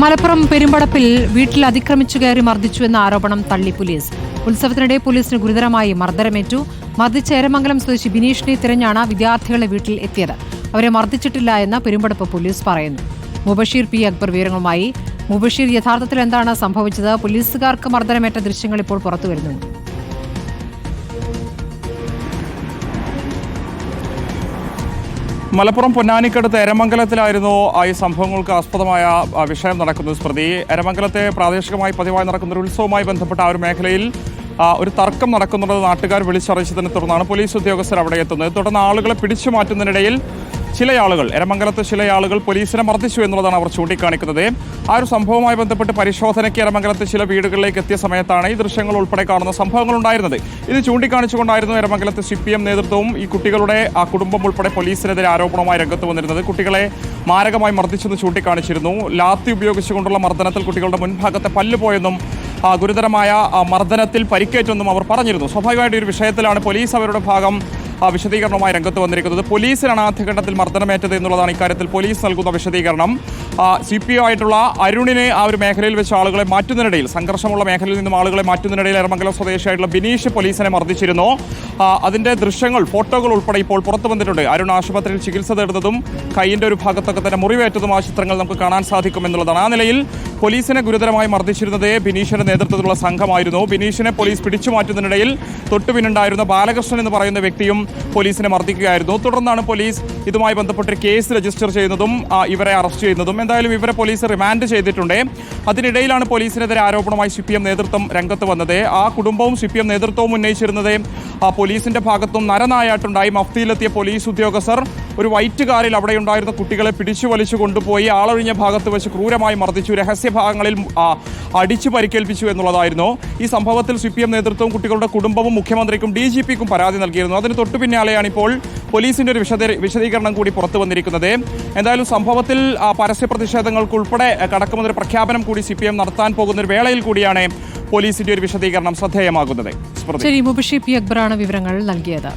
മലപ്പുറം പെരുമ്പടപ്പിൽ വീട്ടിൽ അതിക്രമിച്ചു കയറി മർദ്ദിച്ചു എന്ന ആരോപണം തള്ളി പോലീസ്. ഉത്സവത്തിനിടെ പോലീസിന് ഗുരുതരമായി മർദ്ദനമേറ്റു. മർദ്ദിച്ച ഏരമംഗലം സ്വദേശി ബിനീഷിനെ തിരഞ്ഞാണ് വിദ്യാർത്ഥികളെ വീട്ടിൽ എത്തിയത്. അവരെ മർദ്ദിച്ചിട്ടില്ല എന്ന് പെരുമ്പടപ്പ് പോലീസ് പറയുന്നു. മുബഷീർ പി അക്ബർ വിവരങ്ങളുമായി. മുബഷീർ യഥാർത്ഥത്തിൽ എന്താണ് സംഭവിച്ചത്? പോലീസുകാർക്ക് മർദ്ദനമേറ്റ ദൃശ്യങ്ങൾ ഇപ്പോൾ പുറത്തുവരുന്നുണ്ട്. മലപ്പുറം പൊന്നാനിക്കടുത്ത് എരമംഗലത്തിലായിരുന്നു ഈ സംഭവങ്ങൾക്ക് ആസ്പദമായ വിഷയം നടക്കുന്നത് സ്മൃതി. എരമംഗലത്തെ പ്രാദേശികമായി പതിവായി നടക്കുന്ന ഒരു ഉത്സവവുമായി ബന്ധപ്പെട്ട ആ ഒരു മേഖലയിൽ ഒരു തർക്കം നടക്കുന്നുള്ളത് നാട്ടുകാർ വിളിച്ചറിയിച്ചതിനെ തുടർന്നാണ് പോലീസ് ഉദ്യോഗസ്ഥർ അവിടെ എത്തുന്നത്. തുടർന്ന് ആളുകളെ പിടിച്ചു മാറ്റുന്നതിനിടയിൽ ചില ആളുകൾ എരമംഗലത്ത് ചില ആളുകൾ പോലീസിനെ മർദ്ദിച്ചു എന്നുള്ളതാണ് അവർ ചൂണ്ടിക്കാണിക്കുന്നത്. ആ ഒരു സംഭവവുമായി ബന്ധപ്പെട്ട് പരിശോധനയ്ക്ക് എരമംഗലത്ത് ചില വീടുകളിലേക്ക് എത്തിയ സമയത്താണ് ഈ ദൃശ്യങ്ങൾ ഉൾപ്പെടെ കാണുന്ന സംഭവങ്ങൾ ഉണ്ടായിരുന്നത്. ഇത് ചൂണ്ടിക്കാണിച്ചുകൊണ്ടായിരുന്നു എരമംഗലത്ത് സി പി എം നേതൃത്വവും ഈ കുട്ടികളുടെ ആ കുടുംബം ഉൾപ്പെടെ പോലീസിനെതിരെ ആരോപണവുമായി രംഗത്ത് വന്നിരുന്നത്. കുട്ടികളെ മാരകമായി മർദ്ദിച്ചെന്ന് ചൂണ്ടിക്കാണിച്ചിരുന്നു. ലാത്തി ഉപയോഗിച്ചുകൊണ്ടുള്ള മർദ്ദനത്തിൽ കുട്ടികളുടെ മുൻഭാഗത്തെ പല്ല് പോയെന്നും ഗുരുതരമായ മർദ്ദനത്തിൽ പരിക്കേറ്റെന്നും അവർ പറഞ്ഞിരുന്നു. സ്വാഭാവികമായിട്ട് ഒരു വിഷയത്തിലാണ് പോലീസ് അവരുടെ ഭാഗം വിശദീകരണവുമായി രംഗത്ത് വന്നിരിക്കുന്നത്. പോലീസിനാണ് ആദ്യഘട്ടത്തിൽ മർദ്ദനമേറ്റത് എന്നുള്ളതാണ് ഇക്കാര്യത്തിൽ പോലീസ് നൽകുന്ന വിശദീകരണം. സി പി ഒ ആയിട്ടുള്ള അരുണിനെ ആ ഒരു മേഖലയിൽ വെച്ച് ആളുകളെ മാറ്റുന്നതിനിടയിൽ സംഘർഷമുള്ള മേഖലയിൽ നിന്നും ആളുകളെ മാറ്റുന്നതിനിടയിൽ എറമംഗലം സ്വദേശിയായിട്ടുള്ള ബിനീഷ് പോലീസിനെ മർദ്ദിച്ചിരുന്നു. അതിന്റെ ദൃശ്യങ്ങൾ ഫോട്ടോകൾ ഉൾപ്പെടെ ഇപ്പോൾ പുറത്തു വന്നിട്ടുണ്ട്. അരുൺ ആശുപത്രിയിൽ ചികിത്സ തേടുന്നതും കൈയിന്റെ ഒരു ഭാഗത്തൊക്കെ തന്നെ മുറിവേറ്റതും ആ ചിത്രങ്ങൾ നമുക്ക് കാണാൻ സാധിക്കും എന്നുള്ളതാണ്. ആ നിലയിൽ പോലീസിനെ ഗുരുതരമായി മർദ്ദിച്ചിരുന്നത് ബിനീഷിന്റെ നേതൃത്വത്തിലുള്ള സംഘമായിരുന്നു. ബിനീഷിനെ പോലീസ് പിടിച്ചു മാറ്റുന്നതിനിടയിൽ തൊട്ടുപിന്നുണ്ടായിരുന്ന ബാലകൃഷ്ണൻ എന്ന് പറയുന്ന വ്യക്തിയും പോലീസിനെ മർദ്ദിക്കുകയായിരുന്നു. തുടർന്നാണ് പോലീസ് ഇതുമായി ബന്ധപ്പെട്ട് കേസ് രജിസ്റ്റർ ചെയ്യുന്നതും ഇവരെ അറസ്റ്റ് ചെയ്യുന്നതും. എന്തായാലും ഇവരെ പോലീസ് റിമാൻഡ് ചെയ്തിട്ടുണ്ട്. അതിനിടയിലാണ് പോലീസിനെതിരെ ആരോപണമായി സി പി എം നേതൃത്വം രംഗത്ത് വന്നത്. ആ കുടുംബവും സി പി എം നേതൃത്വവും ഉന്നയിച്ചിരുന്നത് പോലീസിന്റെ ഭാഗത്തും നരനായാട്ടുണ്ടായി. മഫ്തിയിലെത്തിയ പോലീസ് ഉദ്യോഗസ്ഥർ ഒരു വൈറ്റ് കാറിൽ അവിടെ ഉണ്ടായിരുന്ന കുട്ടികളെ പിടിച്ചു വലിച്ചു കൊണ്ടുപോയി ആളൊഴിഞ്ഞ ഭാഗത്ത് വെച്ച് ക്രൂരമായി മർദ്ദിച്ചു. രഹസ്യഭാഗങ്ങളിൽ ഭാഗങ്ങളിൽ അടിച്ചു പരിക്കേൽപ്പിച്ചു എന്നുള്ളതായിരുന്നു. ഈ സംഭവത്തിൽ സി പി എം നേതൃത്വവും കുട്ടികളുടെ കുടുംബവും മുഖ്യമന്ത്രിക്കും ഡി ജി പിക്കും പരാതി നൽകിയിരുന്നു. അതിന് തൊട്ടു പിന്നാലെയാണ് ഇപ്പോൾ പോലീസിന്റെ ഒരു വിശദ വിശദീകരണം കൂടി പുറത്തു വന്നിരിക്കുന്നത്. എന്തായാലും സംഭവത്തിൽ പരസ്യ പ്രതിഷേധങ്ങൾക്ക് ഉൾപ്പെടെ കടക്കുമെന്നൊരു പ്രഖ്യാപനം കൂടി സി പി എം നടത്താൻ പോകുന്ന ഒരു വേളയിൽ കൂടിയാണ് പോലീസിന്റെ ഒരു വിശദീകരണം ശ്രദ്ധേയമാകുന്നത്. അക്ബറാണ് വിവരങ്ങൾ നൽകിയത്.